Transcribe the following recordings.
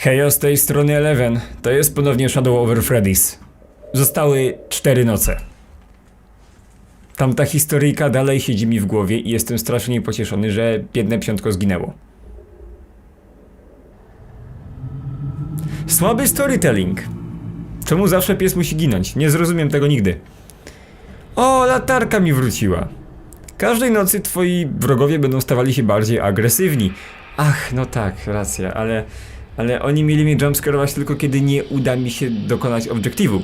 Hejo, z tej strony Eleven. To jest ponownie Shadow over Freddy's. Zostały cztery noce. Tamta historyjka dalej siedzi mi w głowie i jestem strasznie pocieszony, że biedne psiątko zginęło. Słaby storytelling. Czemu zawsze pies musi ginąć? Nie zrozumiem tego nigdy. O, latarka mi wróciła. Każdej nocy twoi wrogowie będą stawali się bardziej agresywni. Ach, no tak, racja, ale... Ale oni mieli mnie jumpscarować tylko kiedy nie uda mi się dokonać obiektywu.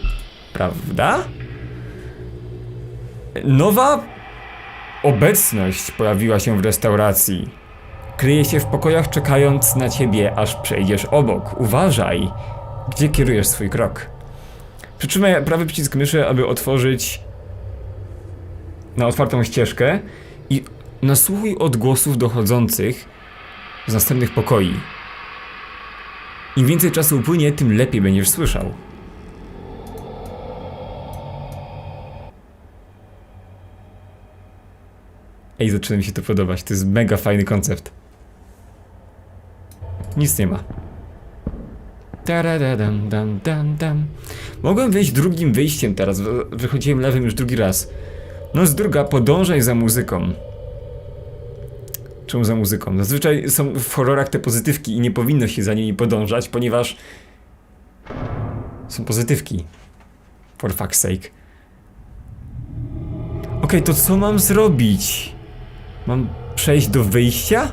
Prawda? Nowa obecność pojawiła się w restauracji. Kryje się w pokojach czekając na ciebie, aż przejdziesz obok. Uważaj, gdzie kierujesz swój krok. Przytrzymaj prawy przycisk myszy, aby otworzyć na otwartą ścieżkę i nasłuchuj odgłosów dochodzących z następnych pokoi. Im więcej czasu upłynie, tym lepiej będziesz słyszał. Ej, zaczyna mi się to podobać. To jest mega fajny koncept. Nic nie ma. Dam, dam, dam. Mogłem wejść drugim wyjściem teraz. wy- Wychodziłem lewym już drugi raz. No z druga, podążaj za muzyką. Czemu za muzyką? Zazwyczaj są w horrorach te pozytywki i nie powinno się za nimi podążać, ponieważ są pozytywki. For fuck's sake. Okej, to co mam zrobić? Mam przejść do wyjścia?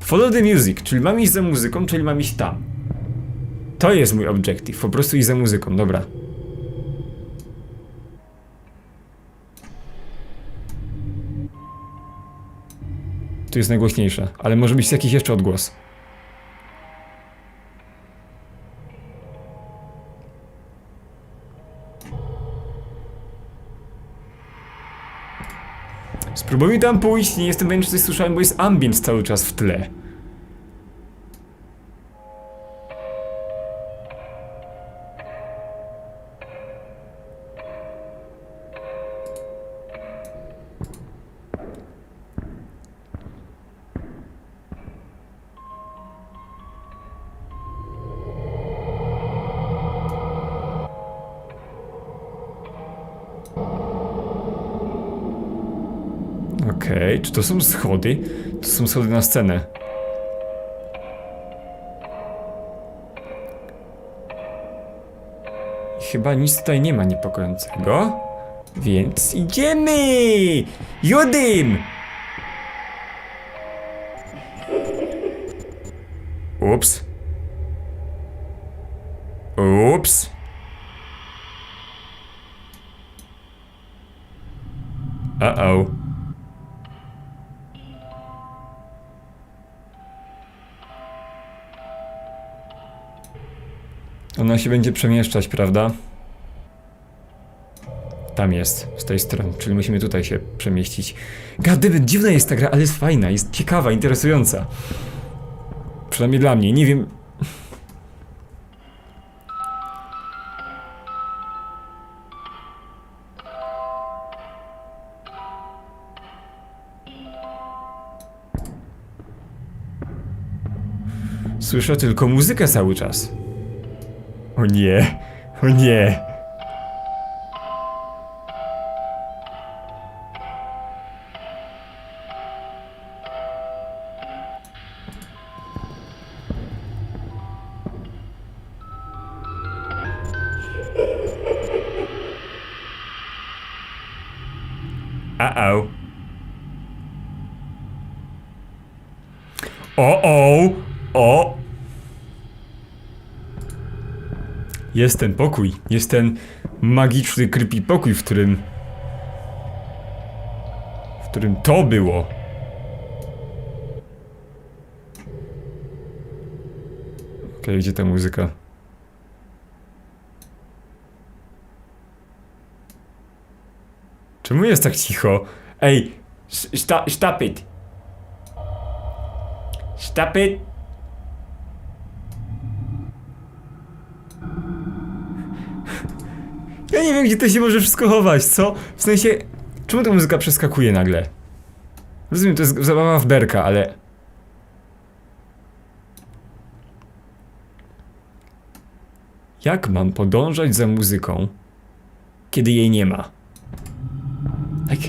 Follow the music, czyli mam iść za muzyką, czyli mam iść tam. To jest mój objective, po prostu iść za muzyką, dobra. Tu jest najgłośniejsze, ale może być jakiś jeszcze odgłos. Spróbuj tam pójść, nie jestem pewien, czy coś słyszałem, bo jest ambient cały czas w tle. Okej, czy to są schody? To są schody na scenę. Chyba nic tutaj nie ma niepokojącego. Więc idziemy! Judym! Ups. Ups. Uh-oh. Ona się będzie przemieszczać, prawda? Tam jest, z tej strony, czyli musimy tutaj się przemieścić. Goddammit, dziwna jest ta gra, ale jest fajna, jest ciekawa, interesująca. Przynajmniej dla mnie, nie wiem... Słyszę tylko muzykę cały czas. O nie, o nie. Uh-oh. O-o! O! Jest ten pokój. Jest ten magiczny, creepy pokój, w którym... W którym to było. Okej, gdzie ta muzyka? Czemu jest tak cicho? Ej, s- sta- stop it. Stop it. Ja nie wiem, gdzie to się może wszystko chować, co? W sensie, czemu ta muzyka przeskakuje nagle? Rozumiem, to jest zabawa w berka, ale... Jak mam podążać za muzyką, kiedy jej nie ma? Like,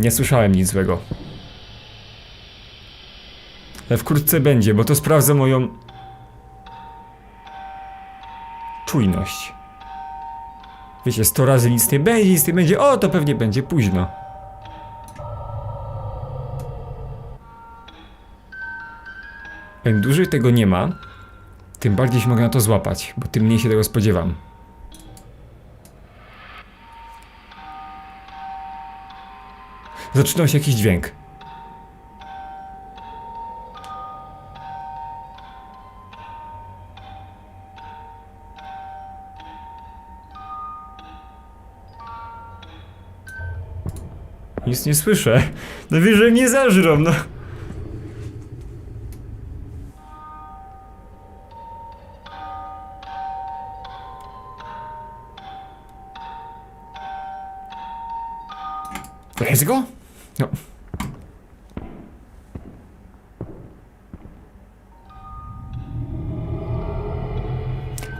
Nie słyszałem nic złego. Ale wkrótce będzie, bo to sprawdza moją czujność. Wiecie, 100 razy nic nie będzie, nic nie będzie, o to pewnie będzie późno. Im dłużej tego nie ma, tym bardziej się mogę na to złapać, bo tym mniej się tego spodziewam. Zaczynał się jakiś dźwięk. Nic nie słyszę. No wiesz, że mnie zażrą, no. Let's go. No.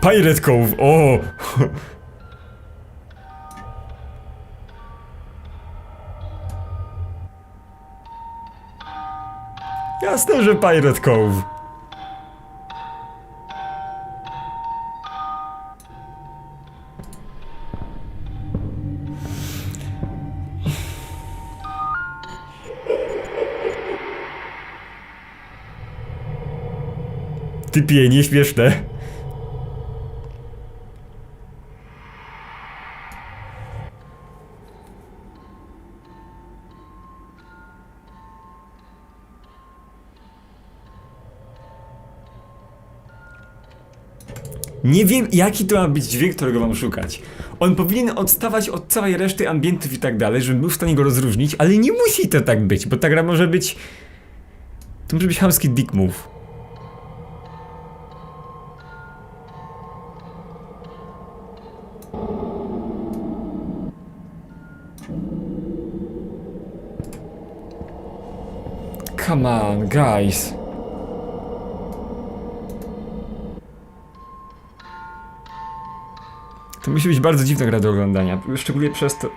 Pirate Cove, o! Jasne, że Pirate Cove. Typie, nieśmieszne. Nie wiem, jaki to ma być dźwięk, którego mam szukać. On powinien odstawać od całej reszty ambientów i tak dalej, żebym był w stanie go rozróżnić, ale nie musi to tak być, bo ta gra może być... To może być chamski dick move. Come on, guys. To musi być bardzo dziwna gra do oglądania, szczególnie przez to...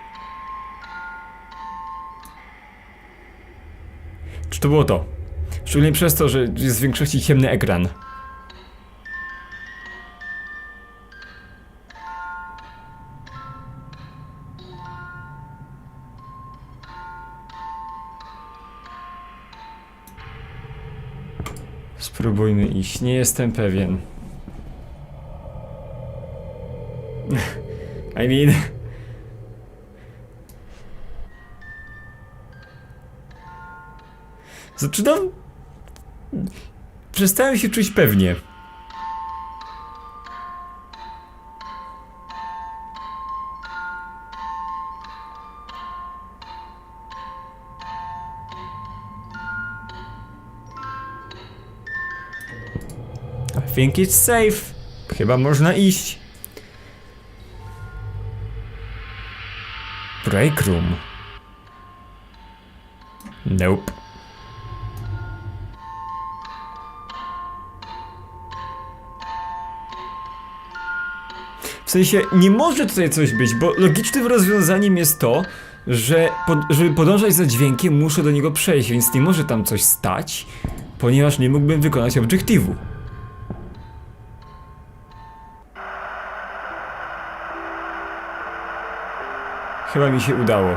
Czy to było to? Szczególnie przez to, że jest w większości ciemny ekran. Spróbujmy iść, nie jestem pewien. I mean... Zaczynam... Przestałem się czuć pewnie. Think it's safe. Chyba można iść. Break room. Nope. W sensie, nie może tutaj coś być, bo logicznym rozwiązaniem jest to, że pod, żeby podążać za dźwiękiem, muszę do niego przejść, więc nie może tam coś stać, ponieważ nie mógłbym wykonać obiektywu. Chyba mi się udało.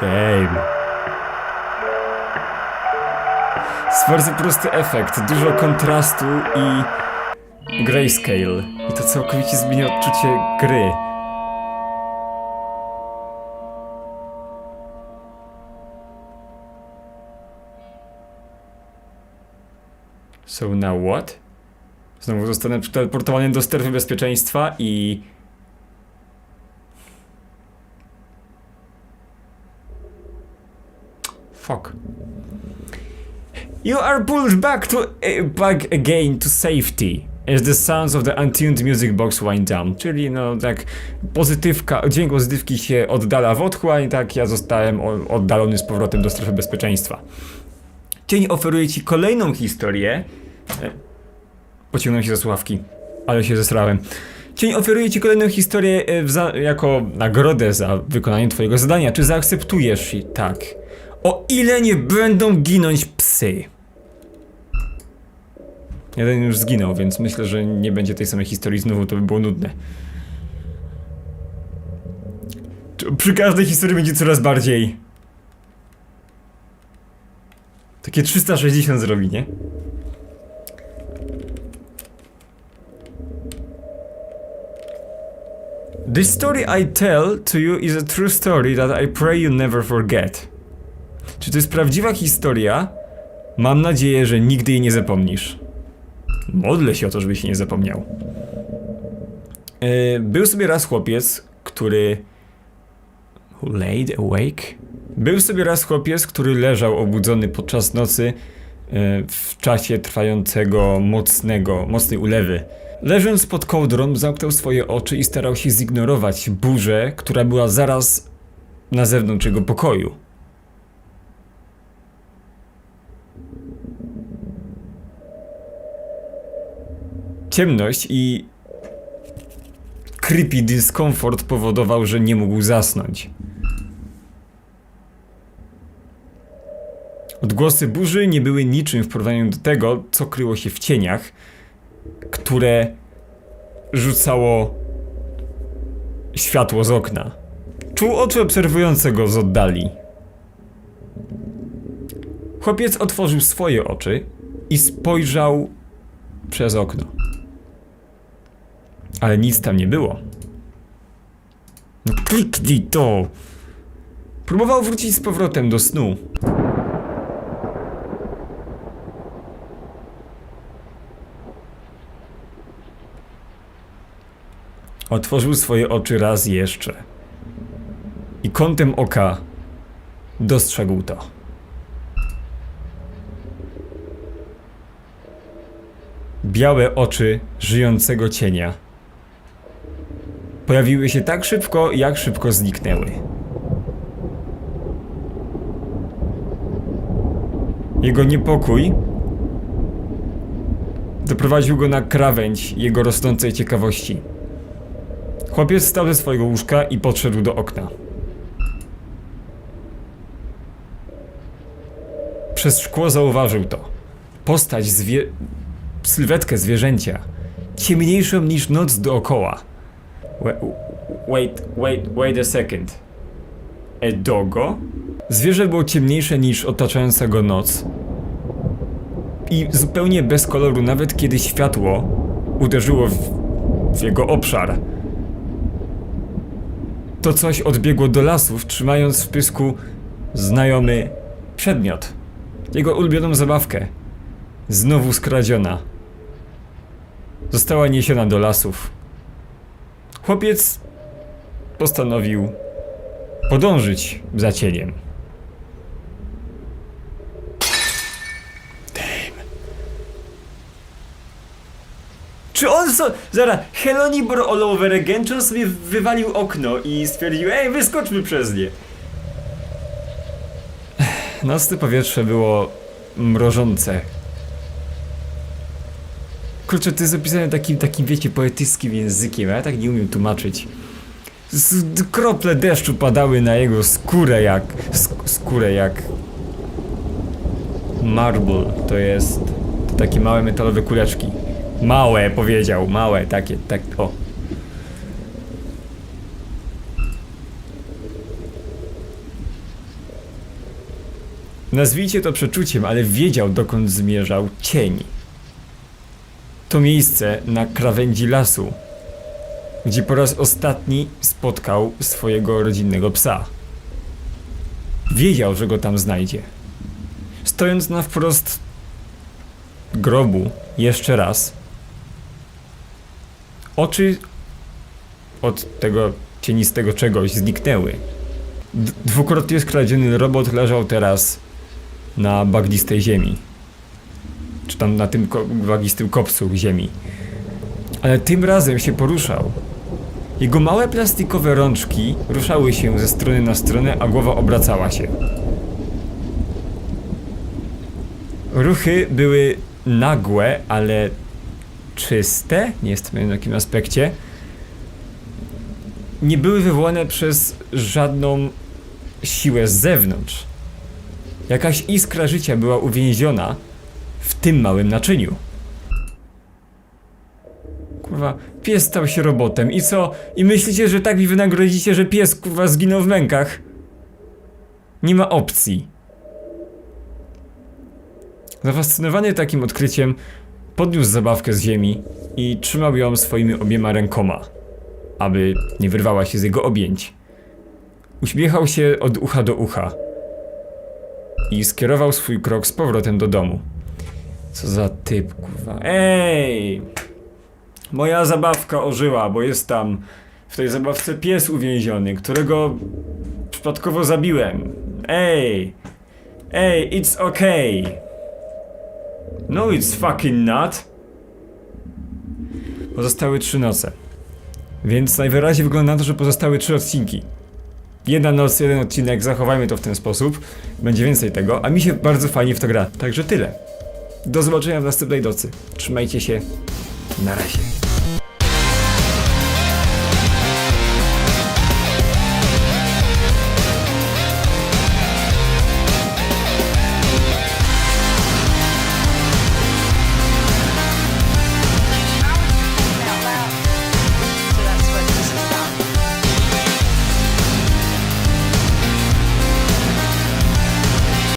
Damn. Jest bardzo prosty efekt, dużo kontrastu i grayscale. I to całkowicie zmienia odczucie gry. So now what? Znowu zostanę teleportowany do strefy bezpieczeństwa i... Fuck. You are pulled back to... E, back again to safety. As the sounds of the untuned music box wind down. Czyli no tak pozytywka, dźwięk pozytywki się oddala w otchłań, tak ja zostałem oddalony z powrotem do strefy bezpieczeństwa. Cień oferuje ci kolejną historię. E, Pociągnąłem się za słuchawki, ale się zesrałem. Cień oferuje ci kolejną historię e, jako nagrodę za wykonanie twojego zadania. Czy zaakceptujesz? I tak. O ile nie będą ginąć psy. Jeden już zginął, więc myślę, że nie będzie tej samej historii znowu, to by było nudne. Przy każdej historii będzie coraz bardziej. Takie 360 zrobi, nie? This story I tell to you is a true story that I pray you never forget. Czy to jest prawdziwa historia? Mam nadzieję, że nigdy jej nie zapomnisz. Modlę się o to, żebyś nie zapomniał. Yy, był sobie raz chłopiec, który. Who laid awake? Był sobie raz chłopiec, który leżał obudzony podczas nocy yy, w czasie trwającego mocnego, mocnej ulewy. Leżąc pod kołdrą, zamknął swoje oczy i starał się zignorować burzę, która była zaraz na zewnątrz jego pokoju. Ciemność i creepy dyskomfort powodował, że nie mógł zasnąć. Odgłosy burzy nie były niczym w porównaniu do tego, co kryło się w cieniach, które rzucało światło z okna. Czuł oczy obserwującego z oddali. Chłopiec otworzył swoje oczy i spojrzał przez okno. Ale nic tam nie było. No kliknij to! Próbował wrócić z powrotem do snu. Otworzył swoje oczy raz jeszcze. I kątem oka dostrzegł to. Białe oczy żyjącego cienia pojawiły się tak szybko, jak szybko zniknęły. Jego niepokój doprowadził go na krawędź jego rosnącej ciekawości. Chłopiec wstał ze swojego łóżka i podszedł do okna. Przez szkło zauważył to. Postać zwie... sylwetkę zwierzęcia. Ciemniejszą niż noc dookoła. Wait, wait, wait, a second. A dogo? Zwierzę było ciemniejsze niż otaczająca go noc. I zupełnie bez koloru, nawet kiedy światło uderzyło w, w jego obszar. To coś odbiegło do lasów, trzymając w pysku znajomy przedmiot. Jego ulubioną zabawkę. Znowu skradziona. Została niesiona do lasów. Chłopiec postanowił podążyć za cieniem. Czy on so... Zara, Helonibor all over again, czy on sobie wywalił okno i stwierdził, ej, wyskoczmy przez nie. Nocne powietrze było mrożące. Kurczę, to jest opisane takim, takim, wiecie, poetyckim językiem, ja tak nie umiem tłumaczyć. Krople deszczu padały na jego skórę jak... Sk skórę jak... Marble, to jest... To takie małe metalowe kuleczki. Małe, powiedział, małe, takie, tak, o. Nazwijcie to przeczuciem, ale wiedział dokąd zmierzał cień. To miejsce na krawędzi lasu, gdzie po raz ostatni spotkał swojego rodzinnego psa. Wiedział, że go tam znajdzie. Stojąc na wprost grobu jeszcze raz, oczy od tego cienistego czegoś zniknęły. D- dwukrotnie skradziony robot leżał teraz na bagnistej ziemi. Czy tam na tym ko- kopcu ziemi. Ale tym razem się poruszał. Jego małe plastikowe rączki ruszały się ze strony na stronę, a głowa obracała się. Ruchy były nagłe, ale czyste, nie jestem w jakim aspekcie, nie były wywołane przez żadną siłę z zewnątrz. Jakaś iskra życia była uwięziona w tym małym naczyniu. Kurwa, pies stał się robotem i co? I myślicie, że tak mi wynagrodzicie, że pies kurwa zginął w mękach? Nie ma opcji. Zafascynowany takim odkryciem, podniósł zabawkę z ziemi i trzymał ją swoimi obiema rękoma, aby nie wyrwała się z jego objęć. Uśmiechał się od ucha do ucha i skierował swój krok z powrotem do domu. Co za typ, kurwa. Ej! Moja zabawka ożyła, bo jest tam w tej zabawce pies uwięziony, którego przypadkowo zabiłem. Ej! Ej, it's okay. No, it's fucking not. Pozostały trzy noce. Więc najwyraźniej wygląda na to, że pozostały trzy odcinki. Jedna noc, jeden odcinek, zachowajmy to w ten sposób. Będzie więcej tego, a mi się bardzo fajnie w to gra. Także tyle. Do zobaczenia w następnej nocy. Trzymajcie się. Na razie.